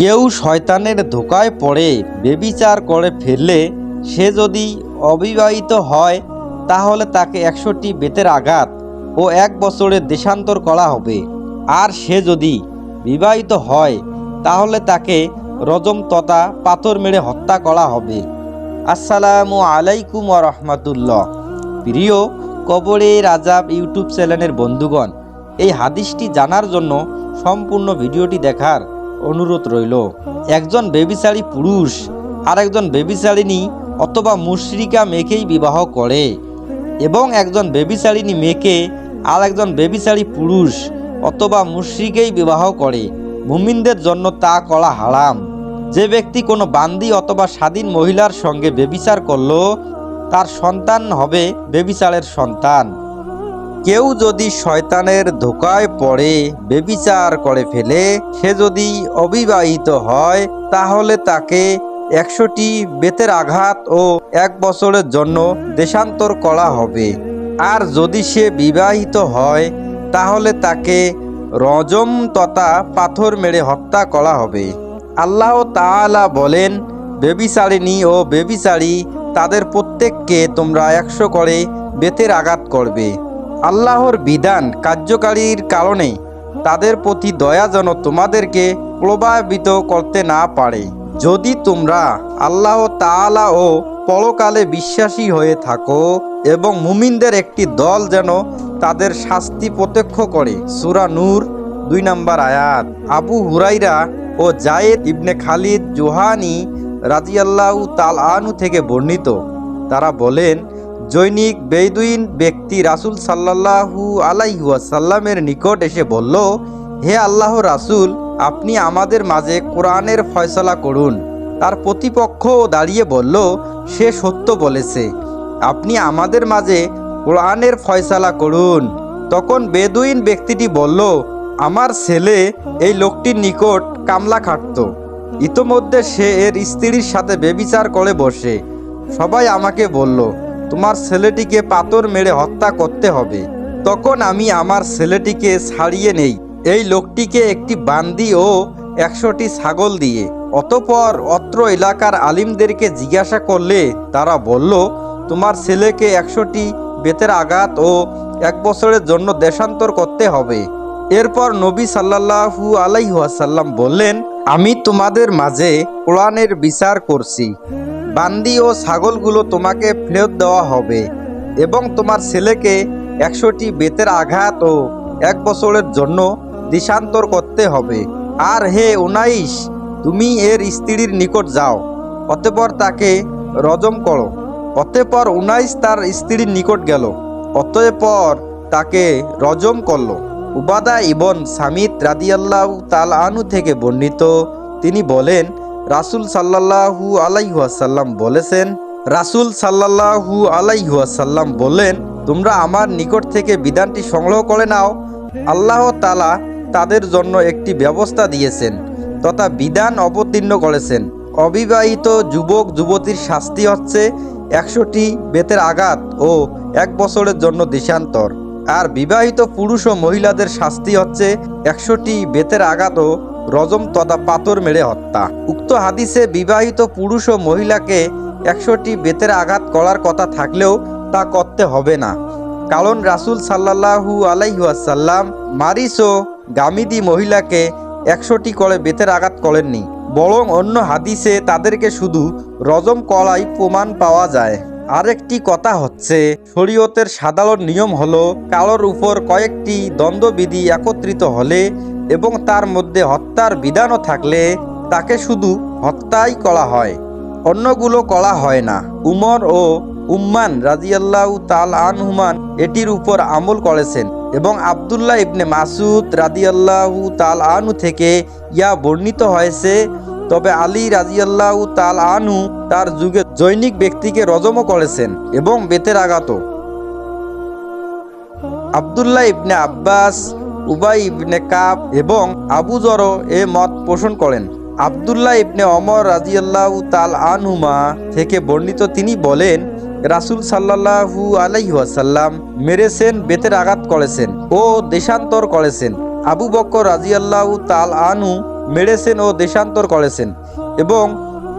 কেউ শয়তানের ধোকায় পড়ে বেবিচার করে ফেললে সে যদি অবিবাহিত হয়, তাহলে তাকে একশোটি বেতের আঘাত ও এক বছরের দেশান্তর করা হবে। আর সে যদি বিবাহিত হয়, তাহলে তাকে রজম তথা পাথর মেরে হত্যা করা হবে। আসসালামু আলাইকুম রহমাতুল্লাহ। প্রিয় কবরে রাজাব ইউটিউব চ্যানেলের বন্ধুগণ, এই হাদিসটি জানার জন্য সম্পূর্ণ ভিডিওটি দেখার অনুরোধ রইল। একজন বেবিচারী পুরুষ আর একজন বেবিচারিণী অথবা মুশরিকা মেয়েকেই বিবাহ করে এবং একজন বেবিচারিণী মেয়েকে আর একজন বেবিচারী পুরুষ অথবা মুশরিকেই বিবাহ করে। মুমিনদের জন্য তা করা হারাম। যে ব্যক্তি কোনো বান্দি অথবা স্বাধীন মহিলার সঙ্গে বেবিচার করল, তার সন্তান হবে বেবিচারের সন্তান। কেউ যদি শয়তানের ধোকায় পড়ে, বেবিচার করে ফেলে, সে যদি অবিবাহিত হয়, তাহলে তাকে একশোটি বেতের আঘাত ও এক বছরের জন্য দেশান্তর করা হবে। আর যদি সে বিবাহিত হয়, তাহলে তাকে রজম তথা পাথর মেরে হত্যা করা হবে। আল্লাহ তাআলা বলেন, বেবিচারিণী ও বেবিচারী, তাদের প্রত্যেককে তোমরা একশো করে বেতের আঘাত করবে। আল্লাহর বিধান কার্যকারীর কারণে তাদের প্রতি দয়া যেন তোমাদেরকে প্রভাবিত করতে না পারে। যদি তোমরা আল্লাহ তাআলা ও পরকালে বিশ্বাসী হয়ে থাকো এবং মুমিনদের একটি দল যেন তাদের শাস্তি প্রত্যক্ষ করে, সুরা নূর দুই নম্বর আয়াত। আবু হুরাইরা ও জায়েদ ইবনে খালিদ জোহানি রাজিয়াল্লাহু তাল আনু থেকে বর্ণিত। তারা বলেন জৈনিক বেদুইন ব্যক্তি রাসুল সাল্লাহু আলাইহুয়াসাল্লামের নিকট এসে বলল, হে আল্লাহ রাসুল, আপনি আমাদের মাঝে কোরআনের ফয়সলা করুন। তার প্রতিপক্ষও দাঁড়িয়ে বলল, সে সত্য বলেছে, আপনি আমাদের মাঝে কোরআনের ফয়সালা করুন। তখন বেদুইন ব্যক্তিটি বলল, আমার ছেলে এই লোকটির নিকট কামলা খাটত। ইতোমধ্যে সে এর স্ত্রীর সাথে বেবিচার করে বসে। সবাই আমাকে বলল তোমার ছেলেটিকে পাথর মেরে হত্যা করতে হবে। তখন আমি আমার ছেলেটিকে ছাড়িয়ে নেই। এই লোকটিকে একটি বান্দি ও একশোটি ছাগল দিয়ে। অতপর অত্র এলাকার আলিমদেরকে জিজ্ঞাসা করলে তারা বলল, তোমার ছেলেকে একশোটি বেতের আঘাত ও এক বছরের জন্য দেশান্তর করতে হবে। এরপর নবী সাল্লাহু আলাইহাসাল্লাম বললেন, আমি তোমাদের মাঝে কোরআনের বিচার করছি। বান্দি ও ছাগলগুলো তোমাকে ফেরত দেওয়া হবে এবং তোমার ছেলেকে একশোটি বেতের আঘাত ও এক বছরের জন্য দিশান্তর করতে হবে। আর হে উনাইশ, তুমি এর স্ত্রীর নিকট যাও, অতঃপর তাকে রজম করো। অতঃপর উনাইশ তার স্ত্রীর নিকট গেল, অতঃপর তাকে রজম করল। উবাদা ইবন সামিত রাদিয়াল্লাহু তাল আনু থেকে বর্ণিত, তিনি বলেন রাসুল সাল্লাল্লাহু আলাইহাসাল্লাম বলেছেন, রাসুল সাল্লাল্লাহু আলাইহাসাল্লাম বললেন, তোমরা আমার নিকট থেকে বিধানটি সংগ্রহ করে নাও। আল্লাহ তালা তাদের জন্য একটি ব্যবস্থা দিয়েছেন তথা বিধান অবতীর্ণ করেছেন। অবিবাহিত যুবক, যুবতীর শাস্তি হচ্ছে একশোটি বেতের আঘাত ও এক বছরের জন্য দেশান্তর। আর বিবাহিত পুরুষ ও মহিলাদের শাস্তি হচ্ছে একশোটি বেতের আঘাত ও রজম তথা পাথর মেরে হত্যা। উক্ত হাদিসে বিবাহিত পুরুষ ও মহিলাকে একশোটি বেতের আঘাত করার কথা থাকলেও তা করতে হবে না। কারণ রাসুল সাল্লাহু আলাইহাসাল্লাম মারিস ও গামিদি মহিলাকে একশোটি করে বেতের আঘাত করেননি। বরং অন্য হাদিসে তাদেরকে শুধু রজম করাই প্রমাণ পাওয়া যায়। আরেকটি কথা হচ্ছে, শরীয়তের সাধারণ নিয়ম হলো কালোর উপর কয়েকটি দ্বন্দ্ববিধি একত্রিত হলে এবং তার মধ্যে হত্যার বিধানও থাকলে তাকে শুধু হত্যাই করা হয়। অন্যগুলো করা হয় না। উমর ও উম্মান রাজিয়াল্লাহ তাল আনহুমান এটির উপর আমল করেছেন এবং আবদুল্লাহ ইবনে মাসুদ রাদিয়াল্লাহু তাল আনু থেকে ইয়া বর্ণিত হয়েছে তবে আলী রাজিয়াল্লাহু তাল আনু তার যুগে জৈনিক ব্যক্তিকে রজমও করেছেন এবং বেতের আঘাত আবদুল্লাহ ইবনে আব্বাস, উবাই ইবনে কাব এবং আবু জর এ মত পোষণ করেন। আবদুল্লাহ ইবনে অমর রাজিয়াল্লাহু তাল আনহুমা থেকে বর্ণিত তিনি বলেন, রাসুল সাল্লাহু আলাইহাসাল্লাম মেরেছেন, বেতের আঘাত করেছেন ও দেশান্তর করেছেন। আবু বক্কর রাজিয়াল্লাহু তাল আনু মেরেছেন ও দেশান্তর করেছেন এবং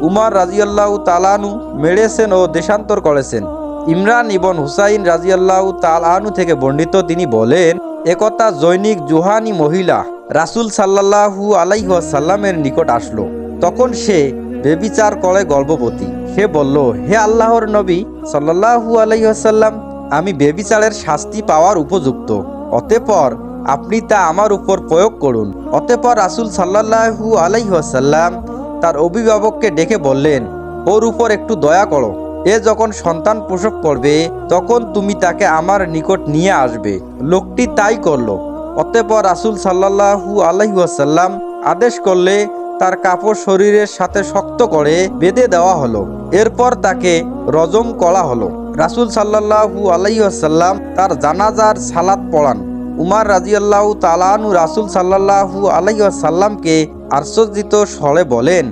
উমার রাজিয়াল্লাহ তালানু মেরেছেন ও দেশান্তর করেছেন। ইমরান ইবন হুসাইন রাজিয়াল্লাহ তালানু থেকে বর্ণিত তিনি বলেন একতা জৈনিক জুহানি মহিলা রাসুল সাল্লাহু আলাইসাল্লামের নিকট আসলো। তখন সে বেবিচার করে গর্ভবতী। সে বলল, হে আল্লাহর নবী সাল্লাহু আলাইসাল্লাম আমি বেবিচারের শাস্তি পাওয়ার উপযুক্ত। অতঃপর আপনি তা আমার উপর প্রয়োগ করুন। অতঃপর রাসুল সাল্লাহু আলাইসাল্লাম তার অভিভাবককে ডেকে বললেন, ওর উপর একটু দয়া করো। এ যখন সন্তান প্রসব করবে, তখন তুমি তাকে আমার নিকট নিয়ে আসবে। লোকটি তাই করল। অতঃপর রাসুল সাল্লাহু আলহিহাসাল্লাম আদেশ করলে তার কাপড় শরীরের সাথে শক্ত করে বেঁধে দেওয়া হলো। এরপর তাকে রজম করা হলো। রাসুল সাল্লাহু আলাইসাল্লাম তার জানাজার সালাত পড়ান। উমার রাজিয়াল্লাহু তালানু রাসুল সাল্লাহু আলাইসাল্লামকে আশ্চর্যিত স্বরে বলেন,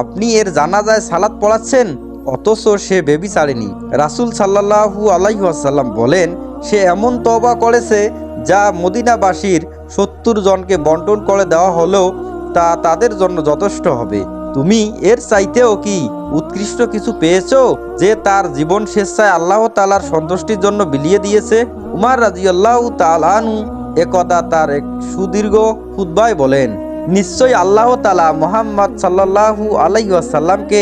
আপনি এর জানাজায় সালাত পড়াচ্ছেন? অথচ সে বেবি ছাড়েনি রাসুল সাল্লাহু আলাইসাল্লাম বলেন, সে এমন তবা করেছে যা মদিনাবাসীর সত্তর জনকে বন্টন করে দেওয়া হলেও তা তাদের জন্য যথেষ্ট হবে। তুমি এর চাইতেও কি উৎকৃষ্ট কিছু পেয়েছ যে তার জীবন স্বেচ্ছায় আল্লাহ তালার সন্তুষ্টির জন্য বিলিয়ে দিয়েছে? উমার রাজিয়াল্লাহ তালানু একদা তার এক সুদীর্ঘ খুদ্বায় বলেন। নিশ্চয়ই আল্লাহ তালা মোহাম্মদ সাল্লাহু আলাইসাল্লামকে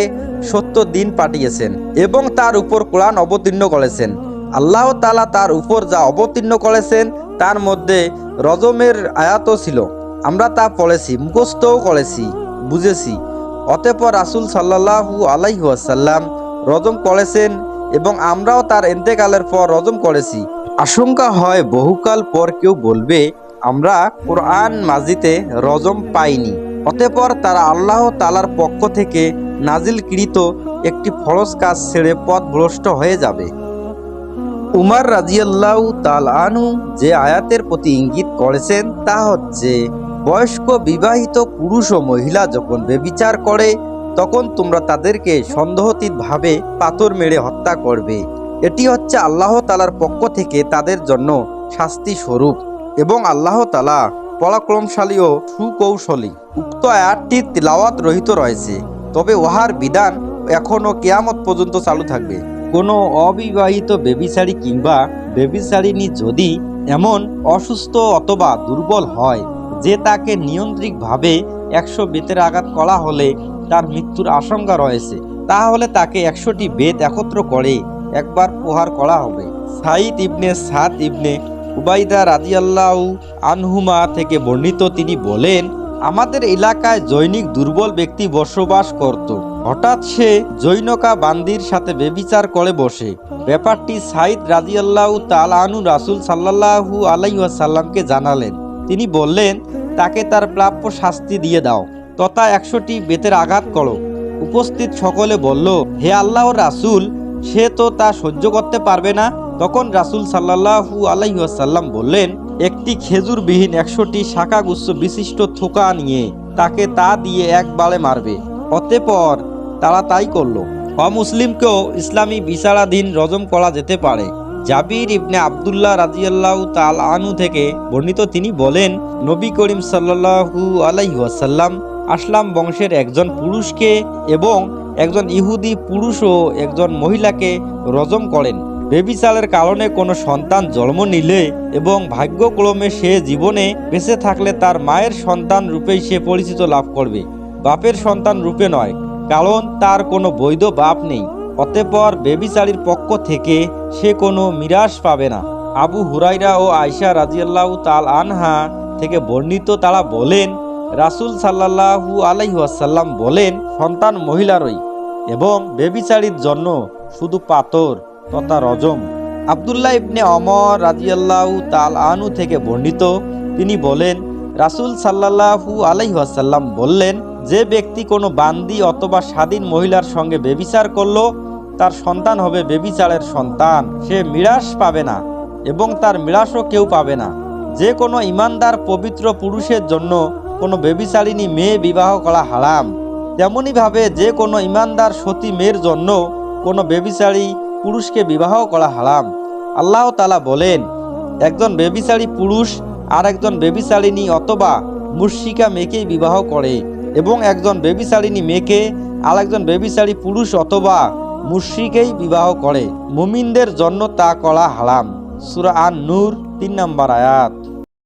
সত্য দিন পাঠিয়েছেন এবং তার উপর কোরআন অবতীর্ণ করেছেন। আল্লাহ তালা তার উপর যা অবতীর্ণ করেছেন, তার মধ্যে রজমের আয়াতও ছিল। আমরা তা পড়েছি, মুখস্থও করেছি, বুঝেছি। অতঃপর রাসুল সাল্লাহু আলাইহাসাল্লাম রজম করেছেন এবং আমরাও তার এন্তেকালের পর রজম করেছি। আশঙ্কা হয় বহুকাল পর কেউ বলবে, আমরা কোরআন মাজিতে রজম পাইনি। অতঃপর তারা আল্লাহ তালার পক্ষ থেকে নাজিলকৃত একটি ফরজ কাজ ছেড়ে পথ ভ্রষ্ট হয়ে যাবে। উমার রাজিয়াল্লাহ তাল আনু যে আয়াতের প্রতি ইঙ্গিত করেছেন তা হচ্ছে, বয়স্ক বিবাহিত পুরুষ ও মহিলা যখন বেবিচার করে, তখন তোমরা তাদেরকে সন্দেহতীতভাবে পাথর মেরে হত্যা করবে। এটি হচ্ছে আল্লাহ তালার পক্ষ থেকে তাদের জন্য শাস্তি স্বরূপ এবং আল্লাহ তালা পরাক্রমশালী ও সুকৌশলী। উক্ত আয়াতটি তিলাওয়াত রহিত রয়েছে, তবে উহার বিধান এখনও কেয়ামত পর্যন্ত চালু থাকবে। কোনো অবিবাহিত বেবিচারী কিংবা বেবিচারিণী যদি এমন অসুস্থ অথবা দুর্বল হয়, যে তাকে নিয়ন্ত্রিকভাবে একশো বেতের আঘাত করা হলে তার মৃত্যুর আশঙ্কা রয়েছে, তাহলে তাকে একশোটি বেত একত্র করে একবার প্রহার করা হবে। সাইদ ইবনে সাত ইবনে উবাইদা রাজিয়াল্লাহ আনহুমা থেকে বর্ণিত তিনি বলেন, আমাদের এলাকায় জৈনিক দুর্বল ব্যক্তি বসবাস করত। হঠাৎ সে জৈনকা বান্দির সাথে বেবিচার করে বসে। ব্যাপারটি সাইদ রাজিয়াল্লাহ তাল আনু রাসুল সাল্লাহু আলাইসাল্লামকে জানালেন। তিনি বললেন, তাকে তার প্রাপ্য শাস্তি দিয়ে দাও, তথা একশোটি বেতের আঘাত করো। উপস্থিত সকলে বলল, হে আল্লাহ রাসুল সে তো তা সহ্য করতে পারবে না। তখন রাসুল সাল্লাহু আলাইসাল্লাম বললেন, একটি খেজুরবিহীন একশোটি শাখাগুচ্ছ বিশিষ্ট থোকা নিয়ে তাকে তা দিয়ে একবারে মারবে। অতঃপর তারা তাই করল। অমুসলিমকেও ইসলামী বিচারাধীন রজম করা যেতে পারে। জাবির ইবনে আবদুল্লাহ রাজিয়াল্লাহ তাল আনু থেকে বর্ণিত তিনি বলেন, নবী করিম সাল্লাহু আলাইসাল্লাম আসলাম বংশের একজন পুরুষকে এবং একজন ইহুদি পুরুষ ও একজন মহিলাকে রজম করেন। বেবিচারের কারণে কোনো সন্তান জন্ম নিলে এবং ভাগ্যক্রমে সে জীবনে বেঁচে থাকলে তার মায়ের সন্তান রূপেই সে পরিচিত লাভ করবে। বাপের সন্তান রূপে নয়, কারণ তার কোনো বৈধ বাপ নেই। অতঃপর বেবিচারীর পক্ষ থেকে সে কোনো মিরাস পাবে না। আবু হুরাইরা ও আয়সা রাজিয়াল্লাহ তাল আনহা থেকে বর্ণিত তারা বলেন, রাসুল সাল্লাহু আলাইহাসাল্লাম বলেন, সন্তান মহিলারই। এবং বেবিচারীর জন্য শুধু পাথর তথা রজম। আবদুল্লাহ ইবনে অমর রাজিয়াল্লাহু তাল আনু থেকে বর্ণিত, তিনি বলেন, রাসুল সাল্লাহু আলাইহাসাল্লাম বললেন, যে ব্যক্তি কোনো বান্দি অথবা স্বাধীন মহিলার সঙ্গে বেবিচার করল, তার সন্তান হবে বেবিচারের সন্তান। সে মিরাস পাবে না এবং তার মিরাসও কেউ পাবে না। যে কোনো ইমানদার পবিত্র পুরুষের জন্য কোনো বেবিচারিণী মেয়ে বিবাহ করা হারাম। তেমনইভাবে যে কোনো ইমানদার সতী মেয়ের জন্য কোনো বেবিচারী পুরুষকে বিবাহ করা হারাম। আল্লাহ তালা বলেন, একজন বেবিচারী পুরুষ আর একজন বেবিচারিণী অথবা মুর্শিকা মেয়েকেই বিবাহ করে এবং একজন বেবিচারিণী মেয়েকে আরেকজন বেবিচারী পুরুষ অথবা মুশ্রিকেই বিবাহ করে। মুমিনদের জন্য তা করা হারাম। সুরা আন নূর তিন নম্বর আয়াত।